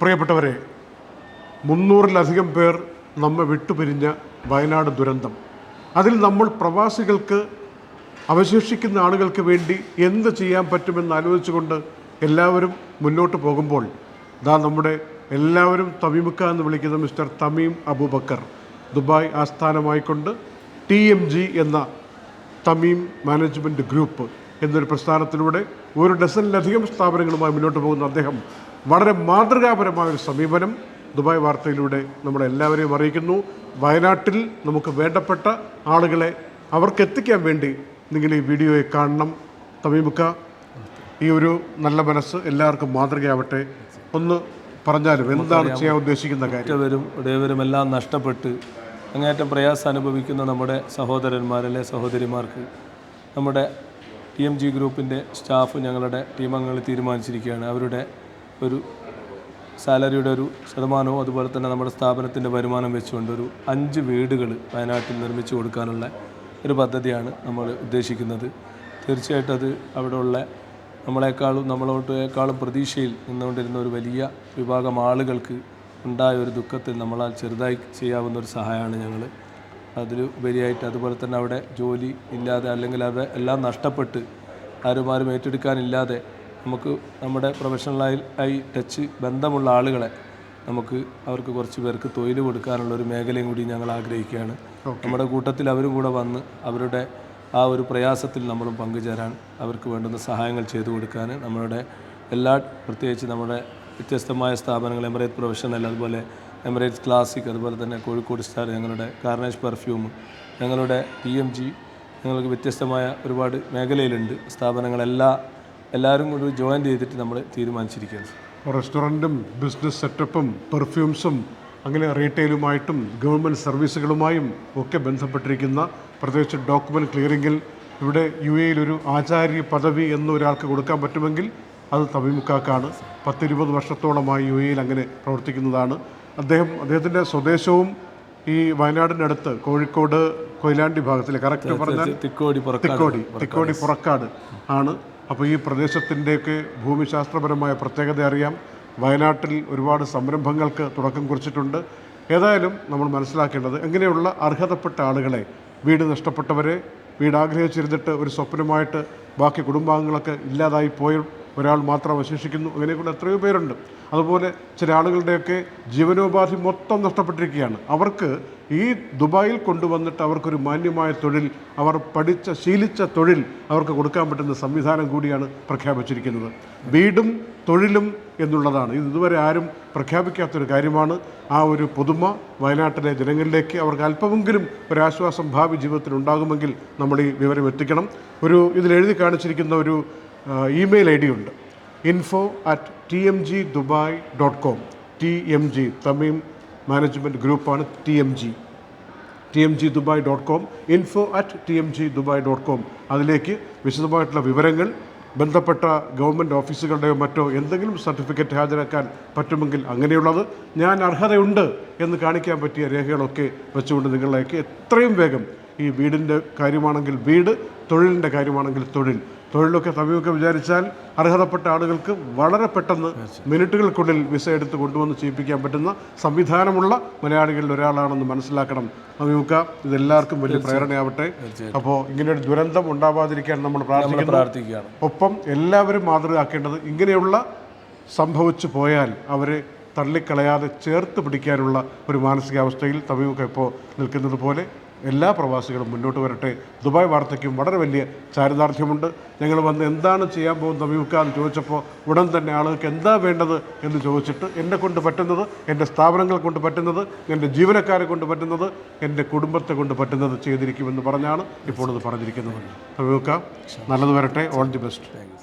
പ്രിയപ്പെട്ടവരെ മുന്നൂറിലധികം പേർ നമ്മെ വിട്ടുപിരിഞ്ഞ വയനാട് ദുരന്തം. അതിൽ നമ്മൾ പ്രവാസികൾക്ക് അവശേഷിക്കുന്ന ആളുകൾക്ക് വേണ്ടി എന്ത് ചെയ്യാൻ പറ്റുമെന്ന് ആലോചിച്ചുകൊണ്ട് എല്ലാവരും മുന്നോട്ട് പോകുമ്പോൾ ദാ നമ്മുടെ എല്ലാവരും തമീമുക്ക എന്ന് വിളിക്കുന്ന മിസ്റ്റർ തമീം അബൂബക്കർ ദുബായ് ആസ്ഥാനമായിക്കൊണ്ട് ടി എം ജി എന്ന തമീം മാനേജ്മെന്റ് ഗ്രൂപ്പ് എന്നൊരു പ്രസ്ഥാനത്തിലൂടെ ഒരു ഡസനിലധികം സ്ഥാപനങ്ങളുമായി മുന്നോട്ട് പോകുന്ന അദ്ദേഹം വളരെ മാതൃകാപരമായ ഒരു സമീപനം ദുബായ് വാർത്തയിലൂടെ നമ്മളെല്ലാവരെയും അറിയിക്കുന്നു. വയനാട്ടിൽ നമുക്ക് വേണ്ടപ്പെട്ട ആളുകളെ അവർക്ക് എത്തിക്കാൻ വേണ്ടി നിങ്ങൾ ഈ വീഡിയോയെ കാണണം. തമീമുക്ക ഈ ഒരു നല്ല മനസ്സ് എല്ലാവർക്കും മാതൃകയാവട്ടെ. ഒന്ന് പറഞ്ഞാലും എന്താണ് ചെയ്യാൻ ഉദ്ദേശിക്കുന്ന കാര്യം? ഇടയവരും എല്ലാം നഷ്ടപ്പെട്ട് അങ്ങേറ്റം പ്രയാസം അനുഭവിക്കുന്ന നമ്മുടെ സഹോദരന്മാരല്ലേ സഹോദരിമാർക്ക്? നമ്മുടെ ടി എം ജി ഗ്രൂപ്പിന്റെ സ്റ്റാഫ് ഞങ്ങളുടെ ടീമംഗങ്ങൾ തീരുമാനിച്ചിരിക്കുകയാണ്. അവരുടെ ഒരു സാലറിയുടെ ഒരു ശതമാനവും അതുപോലെ തന്നെ നമ്മുടെ സ്ഥാപനത്തിന്റെ വരുമാനം വെച്ചുകൊണ്ട് ഒരു അഞ്ച് വീടുകൾ വയനാട്ടിൽ നിർമ്മിച്ചു കൊടുക്കാനുള്ള ഒരു പദ്ധതിയാണ് നമ്മൾ ഉദ്ദേശിക്കുന്നത്. തീർച്ചയായിട്ടും അത് അവിടെയുള്ള നമ്മളെക്കാളും നമ്മളോട്ടേക്കാളും പ്രതീക്ഷയിൽ നിന്നുകൊണ്ടിരുന്ന ഒരു വലിയ വിഭാഗം ആളുകൾക്ക് ഉണ്ടായ ഒരു ദുഃഖത്തിൽ നമ്മളാൽ ചെറുതായി ചെയ്യാവുന്ന ഒരു സഹായമാണ് ഞങ്ങൾ. അതിൽ ഉപരിയായിട്ട് അതുപോലെ തന്നെ അവിടെ ജോലി ഇല്ലാതെ അല്ലെങ്കിൽ അവിടെ എല്ലാം നഷ്ടപ്പെട്ട് ആരും ആരും ഏറ്റെടുക്കാനില്ലാതെ നമുക്ക് നമ്മുടെ പ്രൊഫഷണൽ ആയി ടച്ച് ബന്ധമുള്ള ആളുകളെ നമുക്ക് അവർക്ക് കുറച്ച് പേർക്ക് തൊഴിൽ കൊടുക്കാനുള്ള ഒരു മേഖലയും കൂടി ഞങ്ങൾ ആഗ്രഹിക്കുകയാണ്. നമ്മുടെ കൂട്ടത്തിൽ അവരും കൂടെ വന്ന് അവരുടെ ആ ഒരു പ്രയാസത്തിൽ നമ്മളും പങ്കുചേരാൻ അവർക്ക് വേണ്ടുന്ന സഹായങ്ങൾ ചെയ്തു കൊടുക്കാൻ നമ്മളുടെ എല്ലാ പ്രത്യേകിച്ച് നമ്മുടെ വ്യത്യസ്തമായ സ്ഥാപനങ്ങൾ എമറേറ്റ് പ്രൊഫഷണൽ അതുപോലെ എമറേറ്റ്സ് ക്ലാസിക് അതുപോലെ തന്നെ കോഴിക്കോട് സ്റ്റാർ ഞങ്ങളുടെ കാർണേജ് പെർഫ്യൂം ഞങ്ങളുടെ ടി എം ജി ഞങ്ങൾക്ക് വ്യത്യസ്തമായ ഒരുപാട് മേഖലയിലുണ്ട്. സ്ഥാപനങ്ങളെല്ലാം എല്ലാവരും കൂടി ജോയിൻ ചെയ്തിട്ട് നമ്മൾ തീരുമാനിച്ചിരിക്കുകയാണ്. റെസ്റ്റോറന്റും ബിസിനസ് സെറ്റപ്പും പെർഫ്യൂംസും അങ്ങനെ റീറ്റെയിലുമായിട്ടും ഗവൺമെന്റ് സർവീസുകളുമായും ഒക്കെ ബന്ധപ്പെട്ടിരിക്കുന്ന പ്രത്യേകിച്ച് ഡോക്യുമെന്റ് ക്ലിയറിങ്ങിൽ ഇവിടെ യു എയിലൊരു ആചാര്യ പദവി എന്ന് ഒരാൾക്ക് കൊടുക്കാൻ പറ്റുമെങ്കിൽ അത് തമിമുക്കാക്കാണ് പത്തിരുപത് വർഷത്തോളമായി യു എയിൽ അങ്ങനെ പ്രവർത്തിക്കുന്നതാണ്. അദ്ദേഹം അദ്ദേഹത്തിന്റെ സ്വദേശവും ഈ വയനാടിനടുത്ത് കോഴിക്കോട് കൊയിലാണ്ടി ഭാഗത്തിലെ കറക്റ്റ് പറഞ്ഞാൽ തിക്കോടി തിക്കോടി തിക്കോടി പുറക്കാട് ആണ്. അപ്പോൾ ഈ പ്രദേശത്തിന്റെയൊക്കെ ഭൂമിശാസ്ത്രപരമായ പ്രത്യേകത അറിയാം. വയനാട്ടിൽ ഒരുപാട് സംരംഭങ്ങൾക്ക് തുടക്കം കുറിച്ചിട്ടുണ്ട്. ഏതായാലും നമ്മൾ മനസ്സിലാക്കേണ്ടത് എങ്ങനെയുള്ള അർഹതപ്പെട്ട ആളുകളെ വീട് നഷ്ടപ്പെട്ടവരെ വീട് ആഗ്രഹിച്ചിരുന്നിട്ട് ഒരു സ്വപ്നമായിട്ട് ബാക്കി കുടുംബാംഗങ്ങളൊക്കെ ഇല്ലാതായി പോയ ഒരാൾ മാത്രം അവശേഷിക്കുന്നു. അങ്ങനെയൊക്കെയുള്ള എത്രയോ പേരുണ്ട്. അതുപോലെ ചില ആളുകളുടെയൊക്കെ ജീവനോപാധി മൊത്തം നഷ്ടപ്പെട്ടിരിക്കുകയാണ്. അവർക്ക് ഈ ദുബായിൽ കൊണ്ടുവന്നിട്ട് അവർക്കൊരു മാന്യമായ തൊഴിൽ അവർ പഠിച്ച ശീലിച്ച തൊഴിൽ അവർക്ക് കൊടുക്കാൻ പറ്റുന്ന സംവിധാനം കൂടിയാണ് പ്രഖ്യാപിച്ചിരിക്കുന്നത്. വീടും തൊഴിലും എന്നുള്ളതാണ്. ഇത് ഇതുവരെ ആരും പ്രഖ്യാപിക്കാത്തൊരു കാര്യമാണ്. ആ ഒരു പുതുമ വയനാട്ടിലെ ജനങ്ങളിലേക്ക് അവർക്ക് അല്പമെങ്കിലും ഒരാശ്വാസം ഭാവി ജീവിതത്തിൽ ഉണ്ടാകുമെങ്കിൽ നമ്മൾ ഈ വിവരം എത്തിക്കണം. ഒരു ഇതിൽ എഴുതി കാണിച്ചിരിക്കുന്ന ഒരു ഇമെയിൽ ഐ ഡി ഉണ്ട്. Info at T M G Dubai dot com T M G Thameem management ഗ്രൂപ്പാണ് T M G T M G Dubai dot com info at T M G Dubai dot com അതിലേക്ക് വിശദമായിട്ടുള്ള വിവരങ്ങൾ ബന്ധപ്പെട്ട government ഓഫീസുകളുടെയോ മറ്റോ എന്തെങ്കിലും certificate ഹാജരാക്കാൻ പറ്റുമെങ്കിൽ അങ്ങനെയുള്ളത് ഞാൻ അർഹതയുണ്ട് എന്ന് കാണിക്കാൻ പറ്റിയ രേഖകളൊക്കെ വെച്ചുകൊണ്ട് നിങ്ങളിലേക്ക് എത്രയും വേഗം ഈ വീടിന്റെ കാര്യമാണെങ്കിൽ വീട് തൊഴിലിന്റെ കാര്യമാണെങ്കിൽ തൊഴിൽ തൊഴിലൊക്കെ തമിഴൊക്കെ വിചാരിച്ചാൽ അർഹതപ്പെട്ട ആളുകൾക്ക് വളരെ പെട്ടെന്ന് മിനിറ്റുകൾക്കുള്ളിൽ വിസ എടുത്ത് കൊണ്ടുവന്ന് ചെയ്യിപ്പിക്കാൻ പറ്റുന്ന സംവിധാനമുള്ള മലയാളികളിൽ ഒരാളാണെന്ന് മനസ്സിലാക്കണം. തമിമുക്ക ഇതെല്ലാവർക്കും വലിയ പ്രേരണയാവട്ടെ. അപ്പോൾ ഇങ്ങനെയൊരു ദുരന്തം ഉണ്ടാവാതിരിക്കാൻ നമ്മൾ പ്രാർത്ഥിക്കുന്നു. ഒപ്പം എല്ലാവരും മാതൃകയാക്കേണ്ടത് ഇങ്ങനെയുള്ള സംഭവിച്ചു പോയാൽ അവരെ തള്ളിക്കളയാതെ ചേർത്ത് പിടിക്കാനുള്ള ഒരു മാനസികാവസ്ഥയിൽ തമിമുക്ക ഇപ്പോൾ നിൽക്കുന്നത് പോലെ എല്ലാ പ്രവാസികളും മുന്നോട്ട് വരട്ടെ. ദുബായ് വാർത്തയ്ക്കും വളരെ വലിയ ചാരിതാർത്ഥ്യമുണ്ട്. ഞങ്ങൾ വന്ന് എന്താണ് ചെയ്യാൻ പോകുന്നത് എന്ന് ചോദിച്ചപ്പോൾ ഉടൻ തന്നെ ആളുകൾക്ക് എന്താ വേണ്ടത് എന്ന് ചോദിച്ചിട്ട് എന്നെ കൊണ്ട് പറ്റുന്നത് എന്റെ സ്ഥാപനങ്ങൾ കൊണ്ട് പറ്റുന്നത് എന്റെ ജീവനക്കാരെ കൊണ്ട് പറ്റുന്നത് എന്റെ കുടുംബത്തെ കൊണ്ട് പറ്റുന്നത് ചെയ്തിരിക്കുമെന്ന് പറഞ്ഞാണ് ഇപ്പോൾ ഇത് പറഞ്ഞിരിക്കുന്നത്. അഭിമുഖ നല്ലത് വരട്ടെ. All the best